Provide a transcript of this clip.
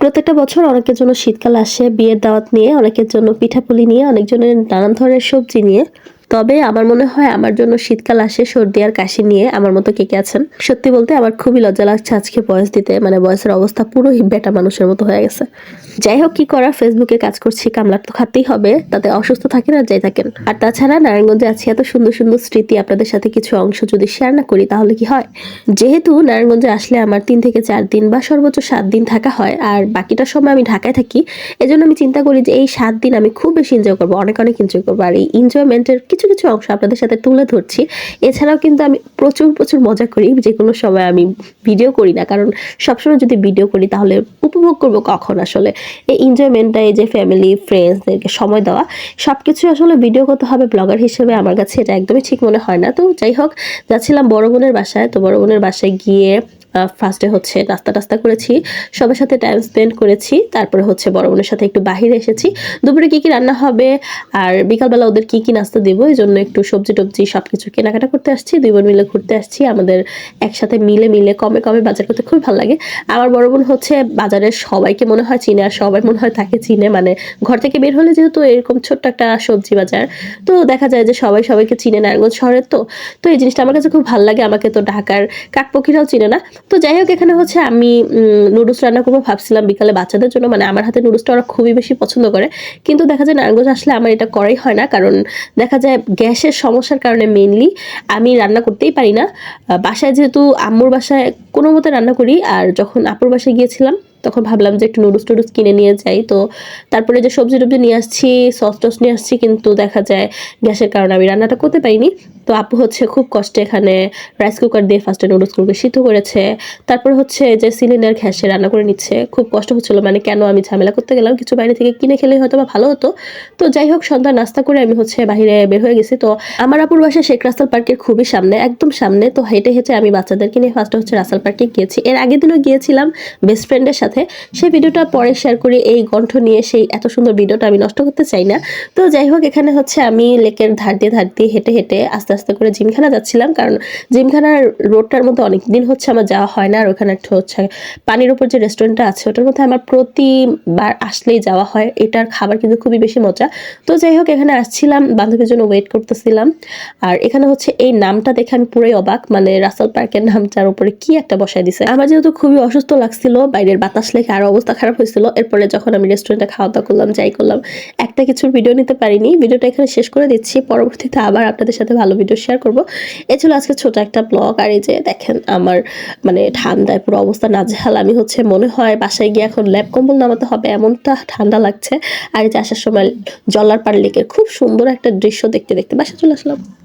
প্রত্যেকটা বছর অনেকের জন্য শীতকাল আসে, বিয়ের দাওয়াত নিয়ে, অনেকের জন্য পিঠাপুলি নিয়ে, অনেকজনের নানান ধরনের সবজি নিয়ে। তবে আমার মনে হয় আমার জন্য শীতকাল আসে, সর্দি আর কাশি নিয়ে আমার মতো কে কে আছেন? সত্যি বলতে আমার খুবই লজ্জা লাগছে আজকে বয়স দিতে মানে বয়সের অবস্থা পুরো বেটা মানুষের মতো হয়ে গেছে। যাই হোক, কি করার? ফেসবুকে কাজ করছি, কামলার তো খাতেই হবে, তাতে অসুস্থ থাকেন আর যাই থাকেন। আর তাছাড়া নারায়ণগঞ্জে আছি, এত সুন্দর সুন্দর স্মৃতি, আপনাদের সাথে কিছু অংশ যদি শেয়ার না করি তাহলে কি হয়? যেহেতু নারায়ণগঞ্জে আসলে আমার তিন থেকে চার দিন বা সর্বোচ্চ সাত দিন থাকা হয়, আর বাকিটা সময় আমি ঢাকায় থাকি, এজন্য আমি চিন্তা করি যে এই সাত দিন আমি খুব বেশি এনজয় করব, অনেক অনেক এনজয় করব। আর এই এনজয়মেন্টের কিছু কিছু অংশ আপনাদের সাথে তুলে ধরছি। এছাড়াও কিন্তু আমি প্রচুর প্রচুর মজা করি, যে কোনো সময় আমি ভিডিও করি না। কারণ সবসময় যদি ভিডিও করি, তাহলে উপভোগ করব কখন আসলে? এই এনজয়মেন্টটা এই যে ফ্যামিলি ফ্রেন্ডসদেরকে সময় দেওয়া সব কিছু আসলে ভিডিও করতে হবে ব্লগার হিসেবে আমার কাছে এটা একদমই ঠিক মনে হয় না। তো যাই হোক, যাচ্ছিলাম বড় বোনের বাসায়। তো বড় বোনের বাসায় গিয়ে ফার্স্টে হচ্ছে নাস্তা টাস্তা করেছি, সবার সাথে টাইম স্পেন্ড করেছি, তারপরে হচ্ছে বড় বোনের সাথে একটু বাহিরে এসেছি। দুপুরে কী কী রান্না হবে আর বিকালবেলা ওদের কী কী নাস্তা দেবো, এই জন্য একটু সবজি টবজি সব কিছু কেনাকাটা করতে আসছি দুই বোন মিলে ঘুরতে আসছি, আমাদের একসাথে মিলে মিলে কমে কমে বাজার করতে খুব ভালো লাগে। আমার বড় বোন হচ্ছে বাজারের সবাইকে মনে হয় চিনে আর সবাই মনে হয় তাকে চিনে মানে ঘর থেকে বের হলে যেহেতু এরকম ছোট্ট একটা সবজি বাজার, তো দেখা যায় যে সবাই সবাইকে চিনে নারায়ণগঞ্জ শহরের তো তো এই জিনিসটা আমার কাছে খুব ভালো লাগে, আমাকে তো ঢাকার কাকপক্ষীরাও চিনে না। তো যাই হোক, এখানে হচ্ছে আমি নুডলস রান্না করব ভাবছিলাম বিকালে বাচ্চাদের জন্য। মানে আমার হাতে নুডলসটা ওরা খুবই বেশি পছন্দ করে। কিন্তু দেখা যায় নারগোজ আসলে আমার এটা করাই হয় না। কারণ দেখা যায় গ্যাসের সমস্যার কারণে মেনলি আমি রান্না করতেই পারি না। বাসায় যেহেতু আম্মুর বাসায় কোনো মতে রান্না করি। আর যখন আপুর বাসায় গিয়েছিলাম তখন ভাবলাম যে একটু নুডলস টুডলস কিনে নিয়ে যাই। তো তারপরে যে সবজি টবজি নিয়ে আসছি সস টস নিয়ে আসছি, কিন্তু দেখা যায় গ্যাসের কারণে আমি রান্নাটা করতে পারিনি। তো আপু হচ্ছে খুব কষ্টে এখানে রাইস কুকার দিয়ে ফার্স্টে নুডলসগুলোকে সিদ্ধ করেছে। তারপরে হচ্ছে যে সিলিন্ডার ঘ্যাসে রান্না করে নিচ্ছে। খুব কষ্ট হচ্ছিল মানে কেন আমি ঝামেলা করতে গেলাম? কিছু বাইরে থেকে কিনে খেলে হয়তো বা ভালো হতো। তো যাই হোক সন্ধ্যা নাস্তা করে আমি হচ্ছে বাইরে বের হয়ে গেছি। তো আমার আপুর বাসা শেখ রাস্তাল পার্কের খুবই সামনে, একদম সামনে। তো হেঁটে হেঁটে আমি বাচ্চাদেরকে নিয়ে ফার্স্টে হচ্ছে রাস্তাল পার্কে গিয়েছি। এর আগের দিনও গিয়েছিলাম বেস্ট ফ্রেন্ডের সাথে। সেই ভিডিওটা পরে শেয়ার করি, এই কণ্ঠ নিয়ে সেই এত সুন্দর ভিডিওটা আমি নষ্ট করতে চাই না। তো যাই হোক, এখানে হচ্ছে আমি লেকের ধার দিয়ে ধার দিয়ে হেঁটে হেঁটে আস্তে আস্তে করে জিমখানা যাচ্ছিলাম। কারণ জিমখানার রোডটার মধ্যে অনেক দিন হচ্ছে আমার যাওয়া হয় না। আর ওখানে হচ্ছে পানির উপর যে রেস্টুরেন্টটা আছে, ওটার মধ্যে আমার প্রতিবার আসলেই যাওয়া হয়। এটার খাবার কিন্তু খুবই বেশি মজা। তো যাই হোক, এখানে আসছিলাম, বান্ধবীর জন্য ওয়েট করতেছিলাম। আর এখানে হচ্ছে এই নামটা দেখে আমি পুরোই অবাক। মানে রাসাল পার্কের নামটার উপরে কি একটা বসায় দিছে। আমার যেহেতু খুবই অসুস্থ লাগছিল, বাইরের বাতাস লেগে আরও অবস্থা খারাপ হয়েছিল? এরপরে যখন আমি রেস্টুরেন্টে খাওয়া দাওয়া করলাম, যাই করলাম, একটা কিছুর ভিডিও নিতে পারিনি। ভিডিওটা এখানে শেষ করে দিচ্ছি। পরবর্তীতে আবার আপনাদের সাথে ভালো ভিডিও শেয়ার করব। এ ছিল আজকে ছোট একটা ব্লগ আর এই যে দেখেন আমার মানে ঠান্ডায় পুরো অবস্থা নাজেহাল। আমি হচ্ছে মনে হয় বাসায় গিয়ে এখন ল্যাব কম্বল নামাতে হবে, এমনটা ঠান্ডা লাগছে। আর এই যে আসার সময় জলার পার লেকের খুব সুন্দর একটা দৃশ্য দেখতে দেখতে বাসা চলে আসলাম।